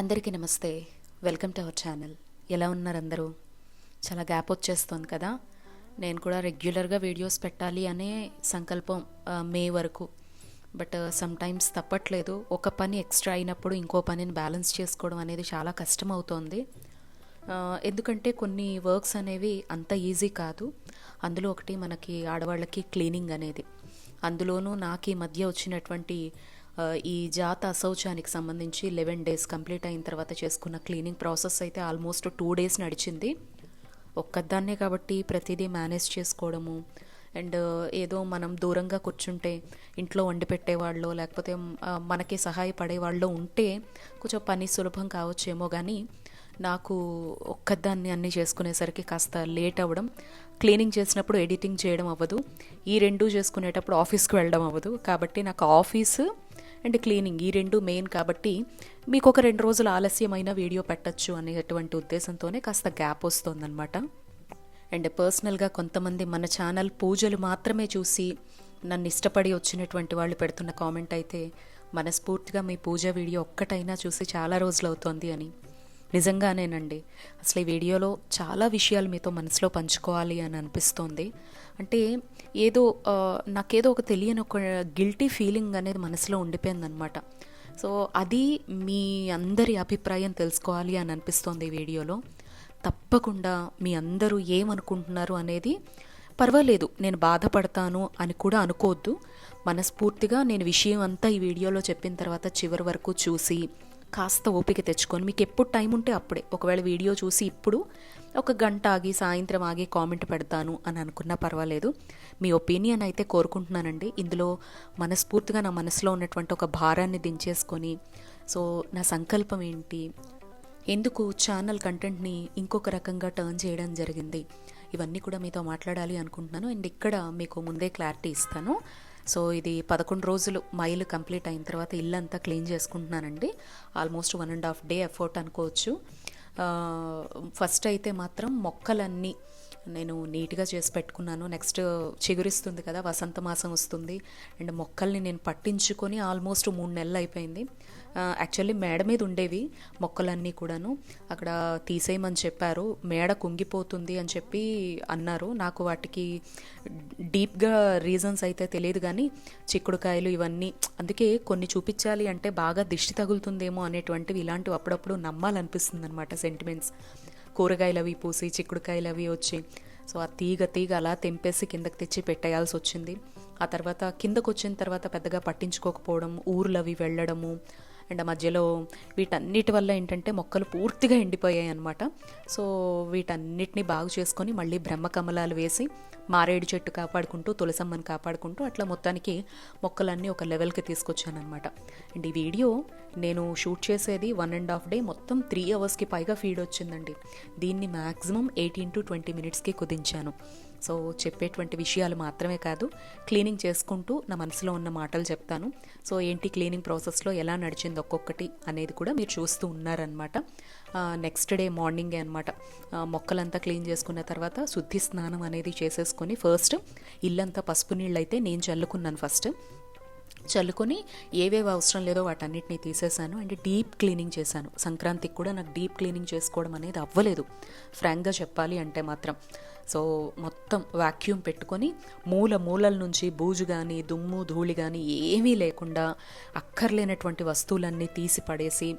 అందరికీ నమస్తే. Welcome to our channel. ఎలా ఉన్నారు అందరూ? చాలా గ్యాప్ వచ్చేస్తుంది కదా? నేను కూడా రెగ్యులర్గా వీడియోస్ పెట్టాలి అనే సంకల్పం మే వరకు. బట్ సమ్టైమ్స్ తప్పట్లేదు. ఒక పని ఎక్స్ట్రా అయినప్పుడు ఇంకో పనిని బ్యాలెన్స్ చేసుకోవడం అనేది చాలా కష్టం అవుతోంది ఎందుకంటే కొన్ని వర్క్స్ అనేవి అంత ఈజీ కాదు. అందులో ఒకటి మనకి ఆడవాళ్ళకి క్లీనింగ్ అనేది. అందులోనూ నాకు ఈ మధ్య వచ్చినటువంటి ఈ జాత అసౌచానికి సంబంధించి లెవెన్ డేస్ కంప్లీట్ అయిన తర్వాత చేసుకున్న క్లీనింగ్ ప్రాసెస్ అయితే ఆల్మోస్ట్ టూ డేస్ నడిచింది. ఒక్కదాన్నే కాబట్టి ప్రతిదీ మేనేజ్ చేసుకోవడము. అండ్ ఏదో మనం దూరంగా కూర్చుంటే ఇంట్లో వండి పెట్టేవాళ్ళు లేకపోతే మనకి సహాయపడేవాళ్ళు ఉంటే కొంచెం పని సులభం కావచ్చేమో కానీ నాకు ఒక్కదాన్ని అన్నీ చేసుకునేసరికి కాస్త లేట్ అవ్వడం క్లీనింగ్ చేసినప్పుడు ఎడిటింగ్ చేయడం అవ్వదు. ఈ రెండు చేసుకునేటప్పుడు ఆఫీస్కి వెళ్ళడం అవ్వదు. కాబట్టి నాకు ఆఫీసు అండ్ క్లీనింగ్ ఈ రెండు మెయిన్ కాబట్టి మీకు ఒక రెండు రోజులు ఆలస్యమైన వీడియో పెట్టచ్చు అనేటువంటి ఉద్దేశంతోనే కాస్త గ్యాప్ వస్తుందన్నమాట. అండ్ పర్సనల్గా కొంతమంది మన ఛానల్ పూజలు మాత్రమే చూసి నన్ను ఇష్టపడి వచ్చినటువంటి వాళ్ళు పెడుతున్న కామెంట్ అయితే మనస్ఫూర్తిగా మీ పూజ వీడియో ఒక్కటైనా చూసి చాలా రోజులు అవుతోంది అని. నిజంగానేనండి. అసలు ఈ వీడియోలో చాలా విషయాలు మీతో మనసులో పంచుకోవాలి అని అనిపిస్తోంది. అంటే ఏదో నాకేదో ఒక తెలియని ఒక గిల్టీ ఫీలింగ్ అనేది మనసులో ఉండిపోయిందనమాట. సో అది మీ అందరి అభిప్రాయం తెలుసుకోవాలి అని అనిపిస్తోంది ఈ వీడియోలో. తప్పకుండా మీ అందరూ ఏమనుకుంటున్నారు అనేది పర్వాలేదు నేను బాధపడతాను అని కూడా అనుకోవద్దు. మనస్ఫూర్తిగా నేను విషయం అంతా ఈ వీడియోలో చెప్పిన తర్వాత చివరి వరకు చూసి కాస్త ఓపిక తెచ్చుకొని మీకు ఎప్పుడు టైం ఉంటే అప్పుడే. ఒకవేళ వీడియో చూసి ఇప్పుడు ఒక గంట ఆగి సాయంత్రం ఆగి కామెంట్ పెడతాను అని అనుకున్నా పర్వాలేదు. మీ ఒపీనియన్ అయితే కోరుకుంటున్నానండి. ఇందులో మనస్ఫూర్తిగా నా మనసులో ఉన్నటువంటి ఒక భారాన్ని దించేసుకొని సో నా సంకల్పం ఏంటి? ఎందుకు ఛానల్ కంటెంట్ని ఇంకొక రకంగా టర్న్ చేయడం జరిగింది? ఇవన్నీ కూడా మీతో మాట్లాడాలి అనుకుంటున్నాను. అండ్ ఇక్కడ మీకు ముందే క్లారిటీ ఇస్తాను. సో ఇది పదకొండు రోజులు మైలు కంప్లీట్ అయిన తర్వాత ఇల్లంతా క్లీన్ చేసుకుంటున్నానండి. Almost one and half day effort అనుకోవచ్చు. ఫస్ట్ అయితే మాత్రం మొక్కలన్నీ నేను నీట్గా చేసి పెట్టుకున్నాను. నెక్స్ట్ చిగురిస్తుంది కదా వసంత మాసం వస్తుంది. అండ్ మొక్కల్ని నేను పట్టించుకొని ఆల్మోస్ట్ మూడు నెలలు అయిపోయింది. యాక్చువల్లీ మేడ మీద ఉండేవి మొక్కలన్నీ కూడాను. అక్కడ తీసేయమని చెప్పారు. మేడ కుంగిపోతుంది అని చెప్పి అన్నారు. నాకు వాటికి డీప్గా రీజన్స్ అయితే తెలియదు కానీ చిక్కుడుకాయలు ఇవన్నీ. అందుకే కొన్ని చూపించాలి అంటే బాగా దిష్టి తగులుతుందేమో అనేటువంటివి ఇలాంటివి అప్పుడప్పుడు నమ్మాలనిపిస్తుంది అనమాట సెంటిమెంట్స్ కూరగాయలు అవి పూసి చిక్కుడుకాయలు అవి వచ్చి. సో ఆ తీగ తీగ అలా తెంపేసి కిందకి తెచ్చి పెట్టేయాల్సి వచ్చింది. ఆ తర్వాత కిందకు వచ్చిన తర్వాత పెద్దగా పట్టించుకోకపోవడం ఊర్లు అవి వెళ్ళడము అండ్ మధ్యలో వీటన్నిటి వల్ల ఏంటంటే మొక్కలు పూర్తిగా ఎండిపోయాయి అనమాట సో వీటన్నిటిని బాగు చేసుకొని మళ్ళీ బ్రహ్మ కమలాలు వేసి మారేడు చెట్టు కాపాడుకుంటూ తులసమ్మని కాపాడుకుంటూ అట్లా మొత్తానికి మొక్కలన్నీ ఒక లెవెల్కి తీసుకొచ్చానమాట అండ్ ఈ వీడియో నేను షూట్ చేసేది వన్ అండ్ హాఫ్ డే మొత్తం త్రీ అవర్స్కి పైగా ఫీడ్ వచ్చిందండి. దీన్ని మ్యాక్సిమం ఎయిటీన్ టు ట్వంటీ మినిట్స్కి కుదించాను. సో చెప్పేటువంటి విషయాలు మాత్రమే కాదు క్లీనింగ్ చేసుకుంటూ నా మనసులో ఉన్న మాటలు చెప్తాను. సో ఏంటి క్లీనింగ్ ప్రాసెస్లో ఎలా నడిచింది ఒక్కొక్కటి అనేది కూడా మీరు చూస్తూ ఉన్నారనమాట నెక్స్ట్ డే మార్నింగే అనమాట మొక్కలంతా క్లీన్ చేసుకున్న తర్వాత శుద్ధి స్నానం అనేది చేసేసుకొని ఫస్ట్ ఇల్లంతా పసుపు నీళ్ళు అయితే నేను చల్లుకున్నాను ఫస్ట్ చల్లుకొని ఏవేవి అవసరం లేదో వాటన్నిటిని తీసేశాను అండ్ డీప్ క్లీనింగ్ చేశాను. సంక్రాంతికి కూడా నాకు డీప్ క్లీనింగ్ చేసుకోవడం అనేది అవ్వలేదు. ఫ్రాంక్గా చెప్పాలి అంటే మాత్రం. సో మొత్తం వాక్యూమ్ పెట్టుకొని మూల మూలల నుంచి బూజు కానీ దుమ్ము ధూళి కానీ ఏమీ లేకుండా అక్కర్లేనటువంటి వస్తువులన్నీ తీసి పడేసి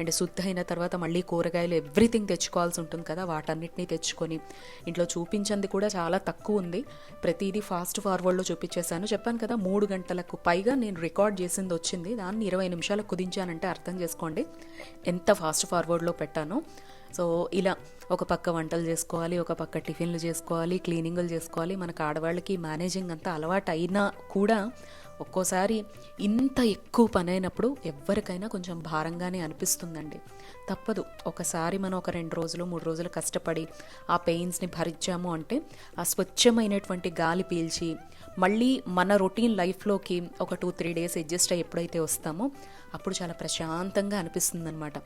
అండ్ శుద్ధ అయిన తర్వాత మళ్ళీ కూరగాయలు ఎవ్రీథింగ్ తెచ్చుకోవాల్సి ఉంటుంది కదా వాటన్నిటిని తెచ్చుకొని. ఇంట్లో చూపించింది కూడా చాలా తక్కువ ఉంది. ప్రతిదీ ఫాస్ట్ ఫార్వర్డ్లో చూపించేశాను. చెప్పాను కదా మూడు గంటలకు పైగా నేను రికార్డ్ చేసింది వచ్చింది. దాన్ని ఇరవై నిమిషాలకు కుదించానంటే అర్థం చేసుకోండి. ఎంత ఫాస్ట్ ఫార్వర్డ్లో పెట్టానో. సో ఇలా ఒక పక్క వంటలు చేసుకోవాలి ఒక పక్క టిఫిన్లు చేసుకోవాలి క్లీనింగ్లు చేసుకోవాలి. మనకు ఆడవాళ్ళకి మేనేజింగ్ అంతా అలవాటు అయినా కూడా ఒక్కోసారి ఇంత ఎక్కువ పని అయినప్పుడు ఎవరికైనా కొంచెం భారంగానే అనిపిస్తుందండి. తప్పదు. ఒకసారి మనం ఒక రెండు రోజులు మూడు రోజులు కష్టపడి ఆ పెయిన్స్ని భరించాము అంటే ఆ స్వచ్ఛమైనటువంటి గాలి పీల్చి మళ్ళీ మన రొటీన్ లైఫ్లోకి ఒక టూ త్రీ డేస్ అడ్జస్ట్ అయ్యి ఎప్పుడైతే వస్తామో అప్పుడు చాలా ప్రశాంతంగా అనిపిస్తుంది అనమాట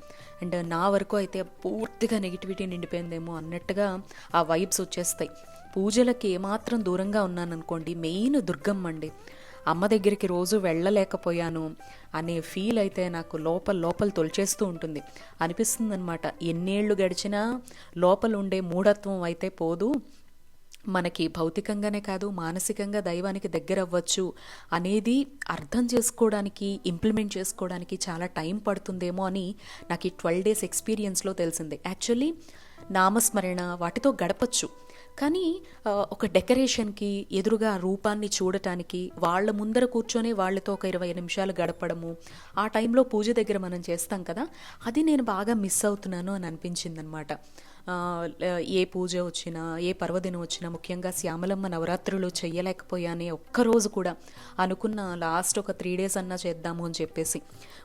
అండ్ నా వరకు అయితే పూర్తిగా నెగిటివిటీ నిండిపోయిందేమో అన్నట్టుగా ఆ వైబ్స్ వచ్చేస్తాయి. పూజలకి ఏమాత్రం దూరంగా ఉన్నాను అనుకోండి మెయిన్ దుర్గమ్మ అండి అమ్మ దగ్గరికి రోజు వెళ్ళలేకపోయాను అనే ఫీల్ అయితే నాకు లోపల లోపల తొలిచేస్తూ ఉంటుంది. అనిపిస్తుందనమాట ఎన్నేళ్ళు గడిచినా లోపల ఉండే మూఢత్వం అయితే పోదు. మనకి భౌతికంగానే కాదు మానసికంగా దైవానికి దగ్గర అవ్వచ్చు అనేది అర్థం చేసుకోవడానికి ఇంప్లిమెంట్ చేసుకోవడానికి చాలా టైం పడుతుందేమో అని నాకు ఈ ట్వెల్వ్ డేస్ ఎక్స్పీరియన్స్లో తెలిసింది. యాక్చువల్లీ నామస్మరణ వాటితో గడపచ్చు. కానీ ఒక డెకరేషన్కి ఎదురుగా రూపాన్ని చూడటానికి వాళ్ళ ముందర కూర్చొని వాళ్ళతో ఒక ఇరవై నిమిషాలు గడపడము ఆ టైంలో పూజ దగ్గర మనం చేస్తాం కదా అది నేను బాగా మిస్ అవుతున్నాను అని అనిపించింది అనమాట ఏ పూజ వచ్చినా ఏ పర్వదినం వచ్చినా ముఖ్యంగా శ్యామలమ్మ నవరాత్రులు చెయ్యలేకపోయానే ఒక్కరోజు కూడా అనుకున్న లాస్ట్ ఒక త్రీ డేస్ అన్నా చేద్దాము అని చెప్పేసి.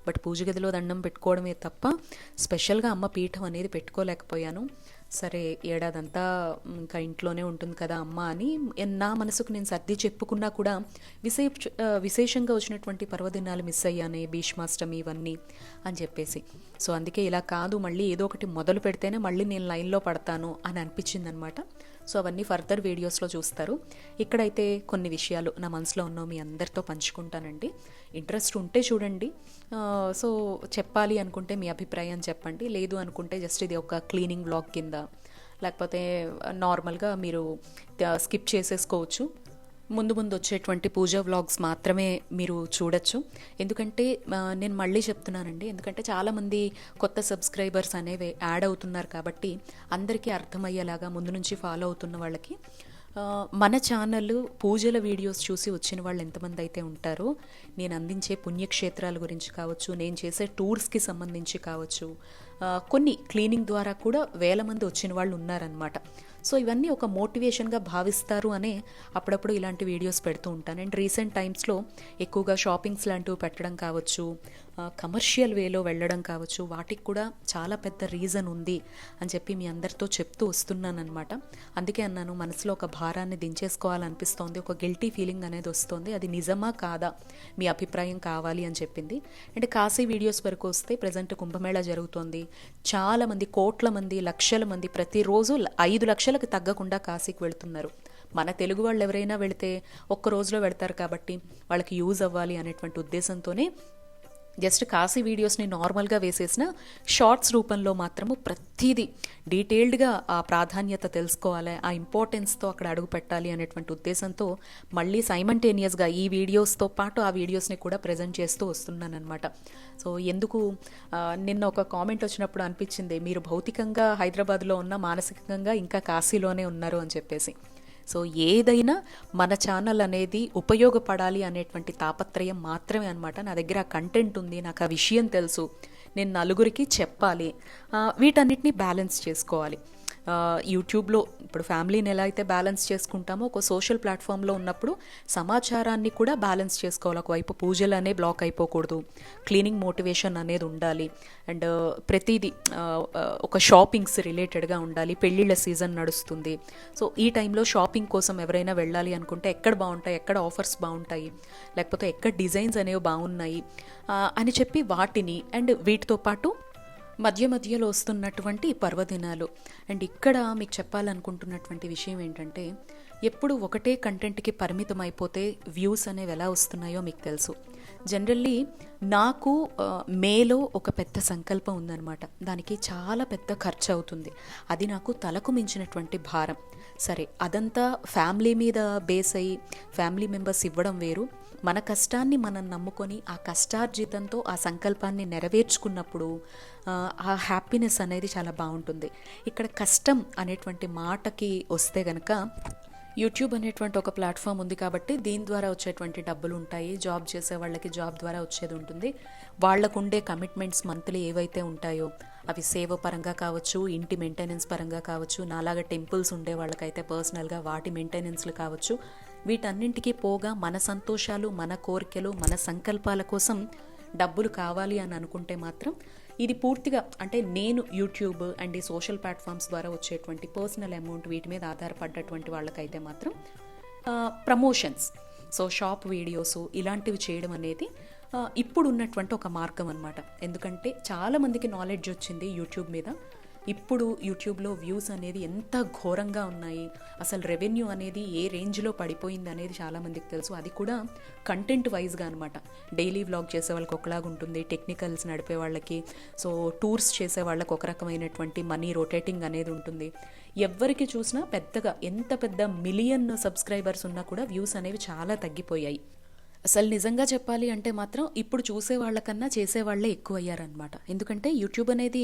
బట్ పూజ గదిలో దండం పెట్టుకోవడమే తప్ప స్పెషల్గా అమ్మ పీఠం అనేది పెట్టుకోలేకపోయాను. సరే ఏడాదంతా ఇంకా ఇంట్లోనే ఉంటుంది కదా అమ్మ అని నా మనసుకు నేను సర్ది చెప్పుకున్నా కూడా విశేష విశేషంగా వచ్చినటువంటి పర్వదినాలు మిస్ అయ్యానే భీష్మాష్టమి ఇవన్నీ అని చెప్పేసి. సో అందుకే ఇలా కాదు మళ్ళీ ఏదో ఒకటి మొదలు పెడితేనే మళ్ళీ నేను లైన్ లైన్లో పడతాను అని అనిపించింది అనమాట సో అవన్నీ ఫర్దర్ వీడియోస్లో చూస్తారు. ఇక్కడైతే కొన్ని విషయాలు నా మనసులో ఉన్న మీ అందరితో పంచుకుంటానండి. ఇంట్రెస్ట్ ఉంటే చూడండి. సో చెప్పాలి అనుకుంటే మీ అభిప్రాయం చెప్పండి. లేదు అనుకుంటే జస్ట్ ఇది ఒక క్లీనింగ్ బ్లాగ్ కింద. లేకపోతే నార్మల్గా మీరు స్కిప్ చేసేసుకోవచ్చు. ముందు ముందు వచ్చేటువంటి పూజ వ్లాగ్స్ మాత్రమే మీరు చూడొచ్చు. ఎందుకంటే నేను మళ్ళీ చెప్తున్నానండి. ఎందుకంటే చాలామంది కొత్త సబ్స్క్రైబర్స్ అనేవి యాడ్ అవుతున్నారు కాబట్టి అందరికీ అర్థమయ్యేలాగా ముందు నుంచి ఫాలో అవుతున్న వాళ్ళకి మన ఛానల్ పూజల వీడియోస్ చూసి వచ్చిన వాళ్ళు ఎంతమంది అయితే ఉంటారో నేను అందించే పుణ్యక్షేత్రాల గురించి కావచ్చు నేను చేసే టూర్స్కి సంబంధించి కావచ్చు కొన్ని క్లీనింగ్ ద్వారా కూడా వేల మంది వచ్చిన వాళ్ళు ఉన్నారనమాట సో ఇవన్నీ ఒక మోటివేషన్గా భావిస్తారు అనే అప్పుడప్పుడు ఇలాంటి వీడియోస్ పెడుతూ ఉంటాను. అండ్ రీసెంట్ టైమ్స్లో ఎక్కువగా షాపింగ్స్ లాంటివి పెట్టడం కావచ్చు కమర్షియల్ వేలో వెళ్ళడం కావచ్చు వాటికి కూడా చాలా పెద్ద రీజన్ ఉంది అని చెప్పి మీ అందరితో చెప్తూ వస్తున్నాను అనమాట అందుకే అన్నాను మనసులో ఒక భారాన్ని దించేసుకోవాలనిపిస్తోంది ఒక గిల్టీ ఫీలింగ్ అనేది వస్తుంది అది నిజమా కాదా మీ అభిప్రాయం కావాలి అని చెప్పింది. అండ్ కాశీ వీడియోస్ వరకు వస్తే ప్రజెంట్ కుంభమేళా జరుగుతోంది. చాలామంది కోట్ల మంది లక్షల మంది ప్రతిరోజు ఐదు లక్షలకు తగ్గకుండా కాశీకి వెళ్తున్నారు. మన తెలుగు వాళ్ళు ఎవరైనా వెళితే ఒక్క రోజులో వెళ్తారు కాబట్టి వాళ్ళకి యూజ్ అవ్వాలి అనేటువంటి ఉద్దేశంతోనే జస్ట్ కాశీ వీడియోస్ని నార్మల్గా వేసేసిన షార్ట్స్ రూపంలో మాత్రము ప్రతిదీ డీటెయిల్డ్గా ఆ ప్రాధాన్యత తెలుసుకోవాలి ఆ ఇంపార్టెన్స్తో అక్కడ అడుగు పెట్టాలి అనేటువంటి ఉద్దేశంతో మళ్ళీ సైమంటేనియస్గా ఈ వీడియోస్తో పాటు ఆ వీడియోస్ని కూడా ప్రజెంట్ చేస్తూ వస్తున్నానమాట సో ఎందుకు నిన్న ఒక కామెంట్ వచ్చినప్పుడు అనిపించింది మీరు భౌతికంగా హైదరాబాద్లో ఉన్న మానసికంగా ఇంకా కాశీలోనే ఉన్నారు అని చెప్పేసి. సో ఏదైనా మన ఛానల్ అనేది ఉపయోగపడాలి అనేటువంటి తాపత్రయం మాత్రమే అనమాట నా దగ్గర ఆ కంటెంట్ ఉంది నాకు ఆ విషయం తెలుసు. నేను నలుగురికి చెప్పాలి. వీటన్నిటిని బ్యాలెన్స్ చేసుకోవాలి. యూట్యూబ్లో ఇప్పుడు ఫ్యామిలీని ఎలా అయితే బ్యాలెన్స్ చేసుకుంటామో ఒక సోషల్ ప్లాట్ఫామ్లో ఉన్నప్పుడు సమాచారాన్ని కూడా బ్యాలెన్స్ చేసుకోవాలి. ఒకవైపు పూజలు అనే బ్లాక్ అయిపోకూడదు. క్లీనింగ్ మోటివేషన్ అనేది ఉండాలి. అండ్ ప్రతిదీ ఒక షాపింగ్స్ రిలేటెడ్గా ఉండాలి. పెళ్ళిళ్ళ సీజన్ నడుస్తుంది. సో ఈ టైంలో షాపింగ్ కోసం ఎవరైనా వెళ్ళాలి అనుకుంటే ఎక్కడ బాగుంటాయి ఎక్కడ ఆఫర్స్ బాగుంటాయి లేకపోతే ఎక్కడ డిజైన్స్ అనేవి బాగున్నాయి అని చెప్పి వాటిని అండ్ వీటితో పాటు మధ్య మధ్యలో వస్తున్నటువంటి పర్వదినాలు. అండ్ ఇక్కడ మీకు చెప్పాలనుకుంటున్నటువంటి విషయం ఏంటంటే ఎప్పుడు ఒకటే కంటెంట్కి పరిమితం అయిపోతే వ్యూస్ అనేవి ఎలా వస్తున్నాయో మీకు తెలుసు. జనరల్లీ నాకు మేలో ఒక పెద్ద సంకల్పం ఉందన్నమాట. దానికి చాలా పెద్ద ఖర్చు అవుతుంది. అది నాకు తలకు మించినటువంటి భారం. సరే అదంతా ఫ్యామిలీ మీద బేస్ అయ్యి ఫ్యామిలీ మెంబర్స్ ఇవ్వడం వేరు. మన కష్టాన్ని మనం నమ్ముకొని ఆ కష్టార్జితంతో ఆ సంకల్పాన్ని నెరవేర్చుకున్నప్పుడు ఆ, హ్యాపీనెస్ అనేది చాలా బాగుంటుంది. ఇక్కడ కష్టం అనేటువంటి మాటకి వస్తే గనక యూట్యూబ్ అనేటువంటి ఒక ప్లాట్ఫామ్ ఉంది కాబట్టి దీని ద్వారా వచ్చేటువంటి డబ్బులు ఉంటాయి జాబ్ చేసే వాళ్ళకి జాబ్ ద్వారా వచ్చేది ఉంటుంది. వాళ్ళకు ఉండే కమిట్మెంట్స్ మంత్లీ ఏవైతే ఉంటాయో అవి సేవ పరంగా కావచ్చు ఇంటి మెయింటెనెన్స్ పరంగా కావచ్చు నాలాగా టెంపుల్స్ ఉండే వాళ్ళకైతే పర్సనల్గా వాటి మెయింటెనెన్స్లు కావచ్చు వీటన్నింటికి పోగా మన సంతోషాలు మన కోరికలు మన సంకల్పాల కోసం డబ్బులు కావాలి అని అనుకుంటే మాత్రం ఇది పూర్తిగా అంటే నేను యూట్యూబ్ అండ్ ఈ సోషల్ ప్లాట్ఫామ్స్ ద్వారా వచ్చేటువంటి పర్సనల్ అమౌంట్ వీటి మీద ఆధారపడ్డటువంటి వాళ్ళకైతే మాత్రం ప్రమోషన్స్. సో షాప్ వీడియోస్ ఇలాంటివి చేయడం అనేది ఇప్పుడు ఉన్నటువంటి ఒక మార్గం అనమాట ఎందుకంటే చాలామందికి నాలెడ్జ్ వచ్చింది యూట్యూబ్ మీద. ఇప్పుడు యూట్యూబ్లో వ్యూస్ అనేది ఎంత ఘోరంగా ఉన్నాయి అసలు రెవెన్యూ అనేది ఏ రేంజ్లో పడిపోయింది అనేది చాలామందికి తెలుసు. అది కూడా కంటెంట్ వైజ్గా అనమాట డైలీ వ్లాగ్ చేసే వాళ్ళకి ఒకలాగా ఉంటుంది టెక్నికల్స్ నడిపే వాళ్ళకి సో టూర్స్ చేసే వాళ్ళకి ఒక రకమైనటువంటి మనీ రొటేటింగ్ అనేది ఉంటుంది. ఎవరికి చూసినా పెద్దగా ఎంత పెద్ద మిలియన్ సబ్స్క్రైబర్స్ ఉన్నా కూడా వ్యూస్ అనేవి చాలా తగ్గిపోయాయి. అసలు నిజంగా చెప్పాలి అంటే మాత్రం ఇప్పుడు చూసే వాళ్ళకన్నా చేసే వాళ్ళే ఎక్కువ అయ్యారనమాట ఎందుకంటే యూట్యూబ్ అనేది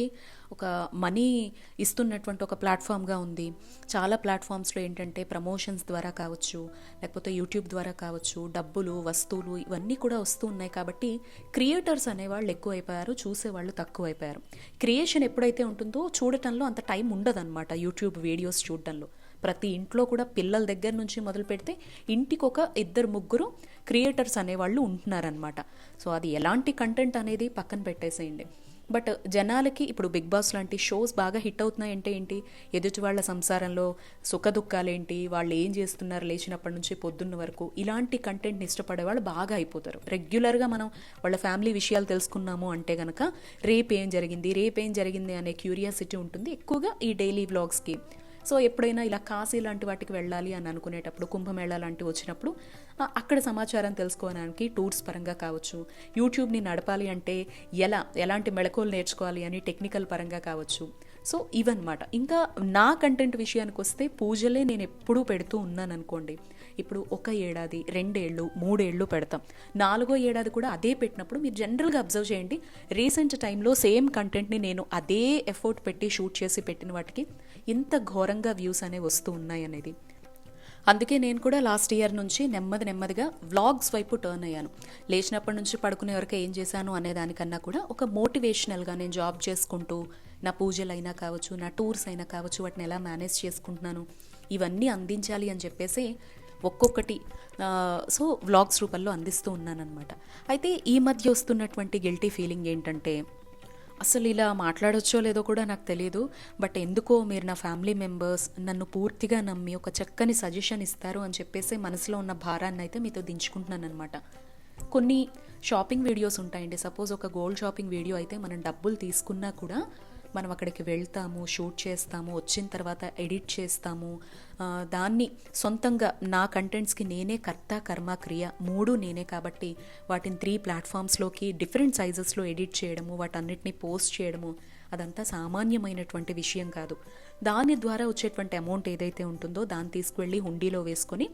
ఒక మనీ ఇస్తున్నటువంటి ఒక ప్లాట్ఫామ్గా ఉంది. చాలా ప్లాట్ఫామ్స్లో ఏంటంటే ప్రమోషన్స్ ద్వారా కావచ్చు లేకపోతే యూట్యూబ్ ద్వారా కావచ్చు డబ్బులు వస్తువులు ఇవన్నీ కూడా వస్తూ ఉన్నాయి కాబట్టి క్రియేటర్స్ అనేవాళ్ళు ఎక్కువ అయిపోయారు చూసేవాళ్ళు తక్కువ అయిపోయారు క్రియేషన్ ఎప్పుడైతే ఉంటుందో చూడటంలో అంత టైం ఉండదన్నమాట. యూట్యూబ్ వీడియోస్ చూడటంలో. ప్రతి ఇంట్లో కూడా పిల్లల దగ్గర నుంచి మొదలు పెడితే ఇంటికి ఒక ఇద్దరు ముగ్గురు క్రియేటర్స్ అనేవాళ్ళు ఉంటున్నారనమాట సో అది ఎలాంటి కంటెంట్ అనేది పక్కన పెట్టేసేయండి. బట్ జనాలకి ఇప్పుడు బిగ్ బాస్ లాంటి షోస్ బాగా హిట్ అవుతున్నాయంటే ఏంటి? ఎదుటి వాళ్ళ సంసారంలో సుఖదుఖాలేంటి వాళ్ళు ఏం చేస్తున్నారు లేచినప్పటి నుంచి పొద్దున్న వరకు? ఇలాంటి కంటెంట్ని ఇష్టపడే వాళ్ళు బాగా అయిపోతారు. రెగ్యులర్గా మనం వాళ్ళ ఫ్యామిలీ విషయాలు తెలుసుకున్నాము అంటే కనుక రేపు ఏం జరిగింది? రేపు ఏం జరిగింది? అనే క్యూరియాసిటీ ఉంటుంది. ఎక్కువగా ఈ డైలీ బ్లాగ్స్కి సో ఎప్పుడైనా ఇలా కాశీ లాంటి వాటికి వెళ్ళాలి అని అనుకునేటప్పుడు కుంభమేళా లాంటివి వచ్చినప్పుడు అక్కడ సమాచారం తెలుసుకోవడానికి టూర్స్ పరంగా కావచ్చు యూట్యూబ్ని నడపాలి అంటే ఎలా ఎలాంటి మెళకువలు నేర్చుకోవాలి అని టెక్నికల్ పరంగా కావచ్చు. సో ఇవన్నమాట. ఇంకా నా కంటెంట్ విషయానికి వస్తే పూజలే నేను ఎప్పుడూ పెడుతూ ఉన్నాను అనుకోండి ఇప్పుడు ఒక ఏడాది రెండేళ్ళు మూడేళ్ళు పెడతాం. నాలుగో ఏడాది కూడా అదే పెట్టినప్పుడు మీరు జనరల్గా అబ్జర్వ్ చేయండి. రీసెంట్ టైంలో సేమ్ కంటెంట్ని నేను అదే ఎఫర్ట్ పెట్టి షూట్ చేసి పెట్టిన వాటికి ఇంత ఘోరంగా వ్యూస్ అనేవి వస్తూ ఉన్నాయి అనేది. అందుకే నేను కూడా లాస్ట్ ఇయర్ నుంచి నెమ్మది నెమ్మదిగా వ్లాగ్స్ వైపు టర్న్ అయ్యాను. లేచినప్పటి నుంచి పడుకునే వరకు ఏం చేశాను అనే దానికన్నా కూడా ఒక మోటివేషనల్గా నేను జాబ్ చేసుకుంటూ నా పూజలు అయినా కావచ్చు నా టూర్స్ అయినా కావచ్చు వాటిని ఎలా మేనేజ్ చేసుకుంటున్నాను ఇవన్నీ అందించాలి అని చెప్పేసి ఒక్కొక్కటి సో వ్లాగ్స్ రూపంలో అందిస్తూ ఉన్నానన్నమాట. అయితే ఈ మధ్య వస్తున్నటువంటి గిల్టీ ఫీలింగ్ ఏంటంటే అసలు ఇలా మాట్లాడొచ్చో లేదో కూడా నాకు తెలియదు బట్ ఎందుకో మీరు నా ఫ్యామిలీ మెంబర్స్ నన్ను పూర్తిగా నమ్మి ఒక చక్కని సజెషన్ ఇస్తారు అని చెప్పేసి మనసులో ఉన్న భారాన్ని అయితే మీతో దించుకుంటున్నాను అనమాట కొన్ని షాపింగ్ వీడియోస్ ఉంటాయండి. సపోజ్ ఒక గోల్డ్ షాపింగ్ వీడియో అయితే మనం డబ్బులు తీసుకున్నా కూడా మనం అక్కడికి వెళ్తాము షూట్ చేస్తాము వచ్చిన తర్వాత ఎడిట్ చేస్తాము. దాన్ని సొంతంగా నా కంటెంట్స్కి నేనే కర్త కర్మ క్రియ మూడు నేనే కాబట్టి వాటిని త్రీ ప్లాట్ఫామ్స్లోకి డిఫరెంట్ సైజెస్లో ఎడిట్ చేయడము వాటన్నిటిని పోస్ట్ చేయడము అదంతా సామాన్యమైనటువంటి విషయం కాదు. దాని ద్వారా వచ్చేటువంటి అమౌంట్ ఏదైతే ఉంటుందో దాన్ని తీసుకువెళ్ళి హుండీలో వేసుకొని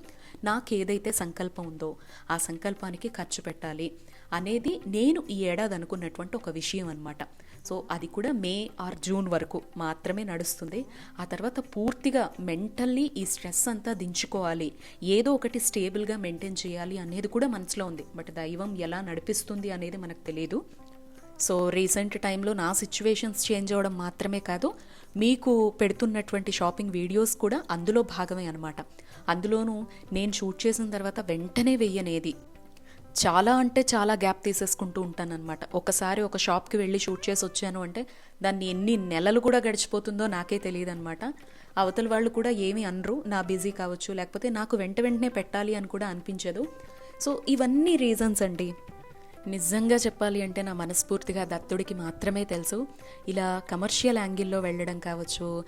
నాకు ఏదైతే సంకల్పం ఉందో ఆ సంకల్పానికి ఖర్చు పెట్టాలి. అనేది నేను ఈ ఏడాది అనుకున్నటువంటి ఒక విషయం అనమాట సో అది కూడా మే ఆర్ జూన్ వరకు మాత్రమే నడుస్తుంది. ఆ తర్వాత పూర్తిగా మెంటల్లీ ఈ స్ట్రెస్ అంతా దించుకోవాలి. ఏదో ఒకటి స్టేబుల్గా మెయింటైన్ చేయాలి అనేది కూడా మనసులో ఉంది. బట్ దైవం ఎలా నడిపిస్తుంది అనేది మనకు తెలియదు సో రీసెంట్ టైంలో నా సిచ్యువేషన్స్ చేంజ్ అవ్వడం మాత్రమే కాదు మీకు పెడుతున్నటువంటి షాపింగ్ వీడియోస్ కూడా అందులో భాగమే అనమాట అందులోనూ నేను షూట్ చేసిన తర్వాత వెంటనే వెయ్యనేది. చాలా అంటే చాలా గ్యాప్ తీసేసుకుంటూ ఉంటానన్నమాట. ఒకసారి ఒక షాప్కి వెళ్ళి షూట్ చేసి వచ్చాను అంటే దాన్ని ఎన్ని నెలలు కూడా గడిచిపోతుందో నాకే తెలియదు అనమాట అవతల వాళ్ళు కూడా ఏమీ అనరు నా బిజీ కావచ్చు లేకపోతే నాకు వెంట వెంటనే పెట్టాలి అని కూడా అనిపించదు. సో ఇవన్నీ రీజన్స్ అండి. నిజంగా చెప్పాలి అంటే నా మనస్ఫూర్తిగా దత్తుడికి మాత్రమే తెలుసు. ఇలా కమర్షియల్ యాంగిల్లో వెళ్ళడం కావచ్చు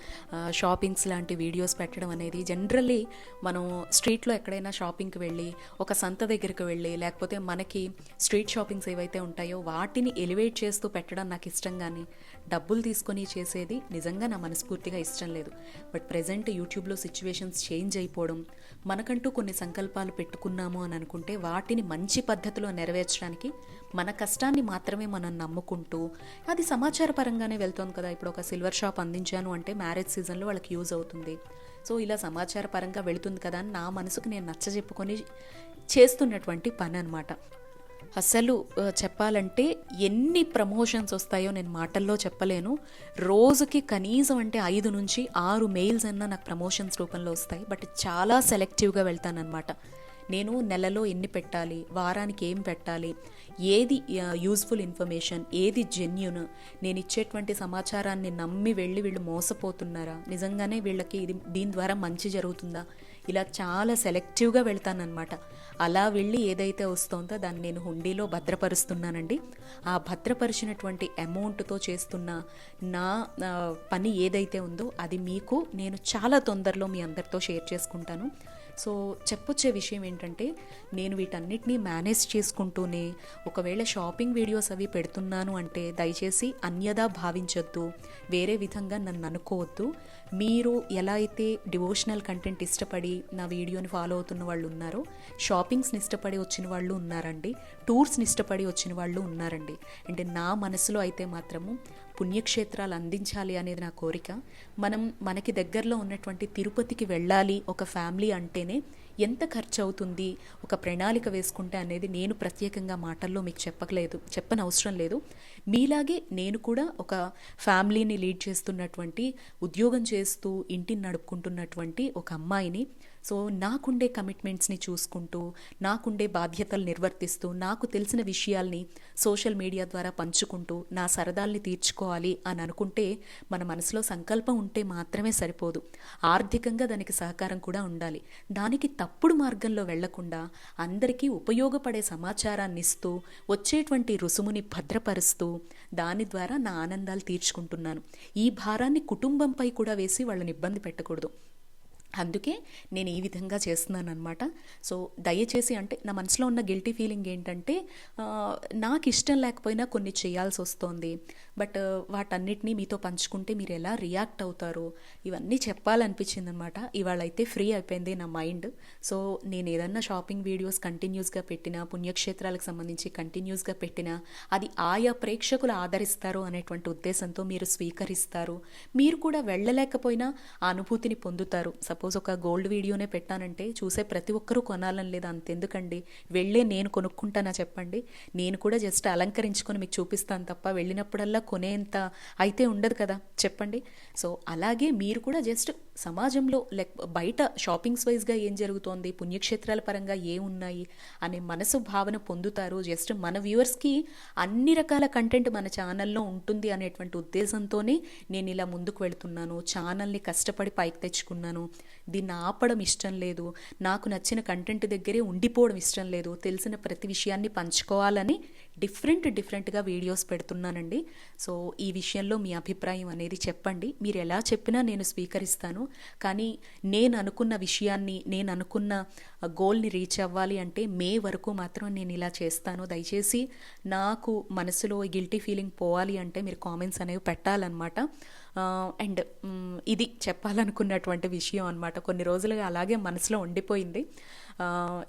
షాపింగ్స్ లాంటి వీడియోస్ పెట్టడం అనేది జనరల్లీ మనం స్ట్రీట్లో ఎక్కడైనా షాపింగ్కి వెళ్ళి ఒక సంత దగ్గరికి వెళ్ళి లేకపోతే మనకి స్ట్రీట్ షాపింగ్స్ ఏవైతే ఉంటాయో వాటిని ఎలివేట్ చేస్తూ పెట్టడం నాకు ఇష్టం కానీ డబ్బులు తీసుకొని చేసేది నిజంగా నా మనస్ఫూర్తిగా ఇష్టం లేదు. బట్ ప్రజెంట్ యూట్యూబ్లో సిచ్యువేషన్స్ చేంజ్ అయిపోవడం మనకంటూ కొన్ని సంకల్పాలు పెట్టుకున్నాము అని అనుకుంటే వాటిని మంచి పద్ధతిలో నెరవేర్చడానికి మన కష్టాన్ని మాత్రమే మనం నమ్ముకుంటూ అది సమాచార పరంగానే వెళ్తోంది కదా. ఇప్పుడు ఒక సిల్వర్ షాప్ అందించాను అంటే మ్యారేజ్ సీజన్లో వాళ్ళకి యూజ్ అవుతుంది. సో ఇలా సమాచార పరంగా వెళుతుంది కదా అని నా మనసుకు నేను నచ్చజెప్పుకొని చేస్తున్నటువంటి పని అనమాట అసలు చెప్పాలంటే ఎన్ని ప్రమోషన్స్ వస్తాయో నేను మాటల్లో చెప్పలేను. రోజుకి కనీసం అంటే ఐదు నుంచి ఆరు మెయిల్స్ అన్నా నాకు ప్రమోషన్స్ రూపంలో వస్తాయి. బట్ చాలా సెలెక్టివ్గా వెళ్తానన్నమాట. నేను నెలలో ఎన్ని పెట్టాలి? వారానికి ఏం పెట్టాలి? ఏది యూస్ఫుల్ ఇన్ఫర్మేషన్ ఏది జెన్యున్ నేను ఇచ్చేటువంటి సమాచారాన్ని నమ్మి వెళ్ళి వీళ్ళు మోసపోతున్నారా? నిజంగానే వీళ్ళకి ఇది దీని ద్వారా మంచి జరుగుతుందా? ఇలా చాలా సెలెక్టివ్గా వెళ్తానన్నమాట. అలా వెళ్ళి ఏదైతే వస్తుందో దాన్ని నేను హుండీలో భద్రపరుస్తున్నానండి. ఆ భద్రపరిచినటువంటి అమౌంట్తో చేస్తున్న నా పని ఏదైతే ఉందో అది మీకు నేను చాలా తొందరలో మీ అందరితో షేర్ చేసుకుంటాను. సో చెప్పొచ్చే విషయం ఏంటంటే నేను వీటన్నిటినీ మేనేజ్ చేసుకుంటూనే ఒకవేళ షాపింగ్ వీడియోస్ అవి పెడుతున్నాను అంటే దయచేసి అన్యదా భావించొద్దు. వేరే విధంగా నన్ను అనుకోవద్దు. మీరు ఎలా అయితే డివోషనల్ కంటెంట్ ఇష్టపడి నా వీడియోని ఫాలో అవుతున్న వాళ్ళు ఉన్నారో షాపింగ్స్ని ఇష్టపడి వచ్చిన వాళ్ళు ఉన్నారండి టూర్స్ని ఇష్టపడి వచ్చిన వాళ్ళు ఉన్నారండి. అంటే నా మనసులో అయితే మాత్రము పుణ్యక్షేత్రాలు అందించాలి అనేది నా కోరిక. మనం మనకి దగ్గరలో ఉన్నటువంటి తిరుపతికి వెళ్ళాలి ఒక ఫ్యామిలీ అంటేనే ఎంత ఖర్చు అవుతుంది ఒక ప్రణాళిక వేసుకుంటే అనేది నేను ప్రత్యేకంగా మాటల్లో మీకు చెప్పలేదు చెప్పని అవసరం లేదు. మీలాగే నేను కూడా ఒక ఫ్యామిలీని లీడ్ చేస్తున్నటువంటి ఉద్యోగం చేస్తూ ఇంటిని నడుపుకుంటున్నటువంటి ఒక అమ్మాయిని సో నాకుండే కమిట్మెంట్స్ని చూసుకుంటూ నాకుండే బాధ్యతలు నిర్వర్తిస్తూ నాకు తెలిసిన విషయాల్ని సోషల్ మీడియా ద్వారా పంచుకుంటూ నా సరదాల్ని తీర్చుకోవాలి అని అనుకుంటే మన మనసులో సంకల్పం ఉంటే మాత్రమే సరిపోదు. ఆర్థికంగా దానికి సహకారం కూడా ఉండాలి. దానికి తప్పుడు మార్గంలో వెళ్ళకుండా అందరికీ ఉపయోగపడే సమాచారాన్ని ఇస్తూ వచ్చేటువంటి రుసుముని భద్రపరుస్తూ దాని ద్వారా నా ఆనందాలు తీర్చుకుంటున్నాను. ఈ భారాన్ని కుటుంబంపై కూడా వేసి వాళ్ళని ఇబ్బంది పెట్టకూడదు. అందుకే నేను ఈ విధంగా చేస్తున్నాను అనమాట సో దయచేసి అంటే నా మనసులో ఉన్న గిల్టీ ఫీలింగ్ ఏంటంటే నాకు ఇష్టం లేకపోయినా కొన్ని చేయాల్సి వస్తోంది. బట్ వాటన్నిటినీ మీతో పంచుకుంటే మీరు ఎలా రియాక్ట్ అవుతారు ఇవన్నీ చెప్పాలనిపించింది అనమాట ఇవాళ అయితే ఫ్రీ అయిపోయింది నా మైండ్ సో నేను ఏదన్నా షాపింగ్ వీడియోస్ కంటిన్యూస్గా పెట్టినా పుణ్యక్షేత్రాలకు సంబంధించి కంటిన్యూస్గా పెట్టినా అది ఆయా ప్రేక్షకులు ఆదరిస్తారు అనేటువంటి ఉద్దేశంతో మీరు స్వీకరిస్తారు. మీరు కూడా వెళ్ళలేకపోయినా అనుభూతిని పొందుతారు. సపోజ్ ఒక గోల్డ్ వీడియోనే పెట్టానంటే చూసే ప్రతి ఒక్కరూ కొనాలని లేదు అంతెందుకండి? వెళ్ళే నేను కొనుక్కుంటానా చెప్పండి? నేను కూడా జస్ట్ అలంకరించుకొని మీకు చూపిస్తాను తప్ప వెళ్ళినప్పుడల్లా కొనేంత అయితే ఉండదు కదా? చెప్పండి. సో అలాగే మీరు కూడా జస్ట్ సమాజంలో లైక్ బయట షాపింగ్స్ వైజ్గా ఏం జరుగుతోంది? పుణ్యక్షేత్రాల పరంగా ఏ ఉన్నాయి? అనే మనసు భావన పొందుతారు. జస్ట్ మన వ్యూవర్స్కి అన్ని రకాల కంటెంట్ మన ఛానల్లో ఉంటుంది అనేటువంటి ఉద్దేశంతోనే నేను ఇలా ముందుకు వెళ్తున్నాను. ఛానల్ని కష్టపడి పైకి తెచ్చుకున్నాను. దీన్ని ఆపడం ఇష్టం లేదు. నాకు నచ్చిన కంటెంట్ దగ్గరే ఉండిపోవడం ఇష్టం లేదు. తెలిసిన ప్రతి విషయాన్ని పంచుకోవాలని డిఫరెంట్ డిఫరెంట్గా వీడియోస్ పెడుతున్నానండి. సో ఈ విషయంలో మీ అభిప్రాయం అనేది చెప్పండి. మీరు ఎలా చెప్పినా నేను స్వీకరిస్తాను. కానీ నేను అనుకున్న విషయాన్ని నేను అనుకున్న గోల్ని రీచ్ అవ్వాలి అంటే మే వరకు మాత్రం నేను ఇలా చేస్తాను. దయచేసి నాకు మనసులో గిల్టీ ఫీలింగ్ పోవాలి అంటే మీరు కామెంట్స్ అనేవి పెట్టాలన్నమాట. అండ్ ఇది చెప్పాలనుకున్నటువంటి విషయం అనమాట కొన్ని రోజులుగా అలాగే మనసులో ఉండిపోయింది.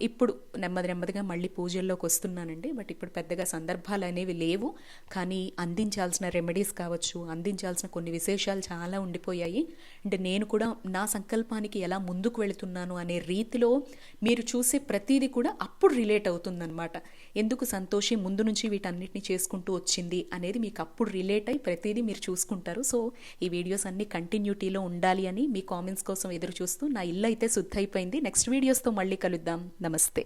ఇప్పుడు నెమ్మది నెమ్మదిగా మళ్ళీ పూజల్లోకి వస్తున్నానండి. బట్ ఇప్పుడు పెద్దగా సందర్భాలు అనేవి లేవు. కానీ అందించాల్సిన రెమెడీస్ కావచ్చు అందించాల్సిన కొన్ని విశేషాలు చాలా ఉండిపోయాయి. అంటే నేను కూడా నా సంకల్పానికి ఎలా ముందుకు వెళుతున్నాను అనే రీతిలో మీరు చూసే ప్రతిదీ కూడా అప్పుడు రిలేట్ అవుతుందన్నమాట. ఎందుకు సంతోషి ముందు నుంచి వీటన్నిటిని చేసుకుంటూ వచ్చింది అనేది మీకు అప్పుడు రిలేట్ అయి ప్రతిదీ మీరు చూసుకుంటారు. సో ఈ వీడియోస్ అన్ని కంటిన్యూటీలో ఉండాలి అని మీ కామెంట్స్ కోసం ఎదురు చూస్తూ నా ఇల్లు అయితే శుద్ధ అయిపోయింది నెక్స్ట్ వీడియోస్తో మళ్ళీ కలుద్దాం. చేద్దాం. నమస్తే.